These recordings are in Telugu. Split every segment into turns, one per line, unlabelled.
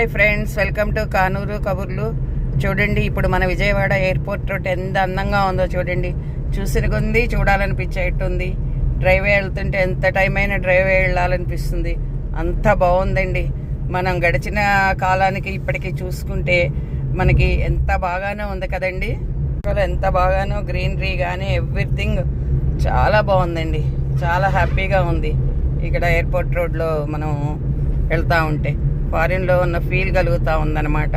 Hi friends welcome to Kanuru Kaburlu. చూడండి ఇప్పుడు మన విజయవాడ ఎయిర్పోర్ట్ రోడ్ ఎంత అందంగా ఉందో చూడండి. చూసిన కొంది చూడాలనిపించేట్టుంది. డ్రైవ్ వెళ్తుంటే ఎంత టైం అయినా డ్రైవ్ వెళ్ళాలనిపిస్తుంది. అంత బాగుందండి. మనం గడిచిన కాలానికి ఇప్పటికీ చూసుకుంటే మనకి ఎంత బాగానో ఉంది కదండి. ఎంత బాగానో గ్రీనరీ కానీ ఎవ్రీథింగ్ చాలా బాగుందండి. చాలా హ్యాపీగా ఉంది. ఇక్కడ ఎయిర్పోర్ట్ రోడ్లో మనం వెళ్తూ ఉంటే. ఫారిన్లో ఉన్న ఫీల్ కలుగుతూ ఉందన్నమాట.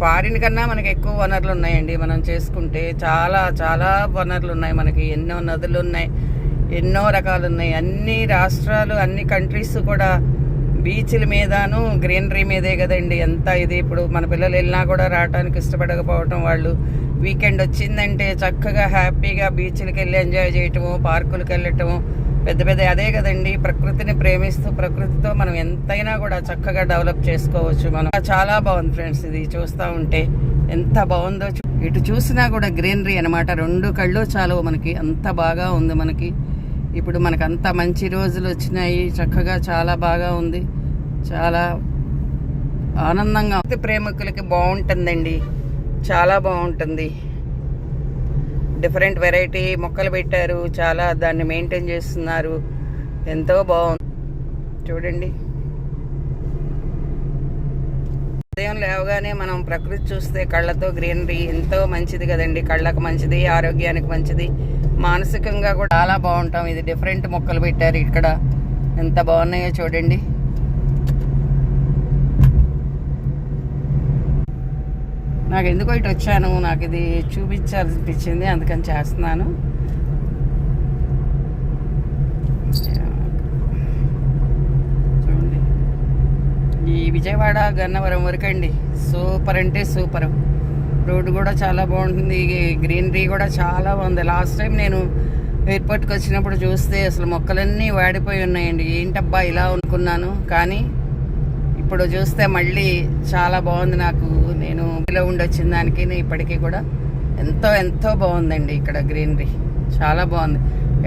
ఫారిన్ కన్నా మనకి ఎక్కువ వనరులు ఉన్నాయండి. మనం చేసుకుంటే చాలా చాలా వనరులు ఉన్నాయి మనకి. ఎన్నో నదులు ఉన్నాయి. ఎన్నో రకాలు ఉన్నాయి. అన్ని రాష్ట్రాలు అన్ని కంట్రీస్ కూడా బీచ్ల మీదను గ్రీనరీ మీదే కదండి. ఎంత ఇది ఇప్పుడు మన పిల్లలు వెళ్ళినా కూడా రావడానికి ఇష్టపడకపోవటం వాళ్ళు. వీకెండ్ వచ్చిందంటే చక్కగా హ్యాపీగా బీచ్లకి వెళ్ళి ఎంజాయ్ చేయటము పార్కులకు వెళ్ళటము పెద్ద పెద్ద అదే కదండి. ప్రకృతిని ప్రేమిస్తూ ప్రకృతితో మనం ఎంతైనా కూడా చక్కగా డెవలప్ చేసుకోవచ్చు మనం. చాలా బాగుంది ఫ్రెండ్స్ ఇది చూస్తూ ఉంటే. ఎంత బాగుందో ఇటు చూసినా కూడా గ్రీనరీ అనమాట రెండు కళ్ళు చాలు మనకి. అంత బాగా ఉంది మనకి. ఇప్పుడు మనకు అంత మంచి రోజులు వచ్చినాయి. చక్కగా చాలా బాగా ఉంది. చాలా ఆనందంగా ప్రేమికులకి బాగుంటుందండి. చాలా బాగుంటుంది. డిఫరెంట్ వెరైటీ మొక్కలు పెట్టారు చాలా దాన్ని మెయింటైన్ చేస్తున్నారు. ఎంతో బాగుంది. చూడండి. ఉదయం లేవగానే మనం ప్రకృతి చూస్తే కళ్ళతో గ్రీనరీ ఎంతో మంచిది కదండి. కళ్ళకు మంచిది ఆరోగ్యానికి మంచిది. మానసికంగా కూడా చాలా బాగుంటాం. ఇది డిఫరెంట్ మొక్కలు పెట్టారు ఇక్కడ. ఎంత బాగున్నాయో చూడండి. నాకు ఎందుకో ఇటు వచ్చాను నాకు ఇది చూపించాలనిపించింది అందుకని చేస్తున్నాను. చూడండి. ఈ విజయవాడ గన్నవరం వరకు అండి. సూపర్ అంటే సూపర్. రోడ్డు కూడా చాలా బాగుంటుంది గ్రీనరీ కూడా చాలా బాగుంది. లాస్ట్ టైం నేను ఎయిర్పోర్ట్కి వచ్చినప్పుడు చూస్తే అసలు మొక్కలన్నీ వాడిపోయి ఉన్నాయండి. ఏంటబ్బా ఇలా అనుకున్నాను కానీ ఇప్పుడు చూస్తే మళ్ళీ చాలా బాగుంది నాకు. నేను ఇలా ఉండొచ్చిన దానికి ఇప్పటికీ కూడా ఎంతో ఎంతో బాగుందండి ఇక్కడ గ్రీనరీ. చాలా బాగుంది.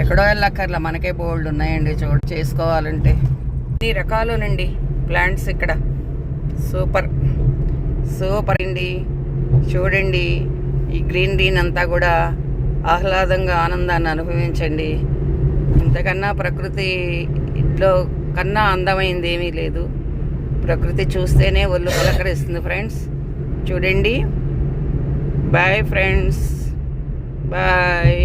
ఎక్కడో వెళ్ళక్కర్లా మనకే బోల్డ్ ఉన్నాయండి చోటు చేసుకోవాలంటే ఇన్ని రకాలునండి ప్లాంట్స్ ఇక్కడ. సూపర్. సూపర్ అండి. చూడండి ఈ గ్రీనరీని అంతా కూడా ఆహ్లాదంగా ఆనందాన్ని అనుభవించండి. ఇంతకన్నా ప్రకృతిలో కన్నా అందమైంది ఏమీ లేదు. ప్రకృతి చూస్తేనే ఒళ్ళు పలకరిస్తుంది ఫ్రెండ్స్ చూడండి. Boy friends boy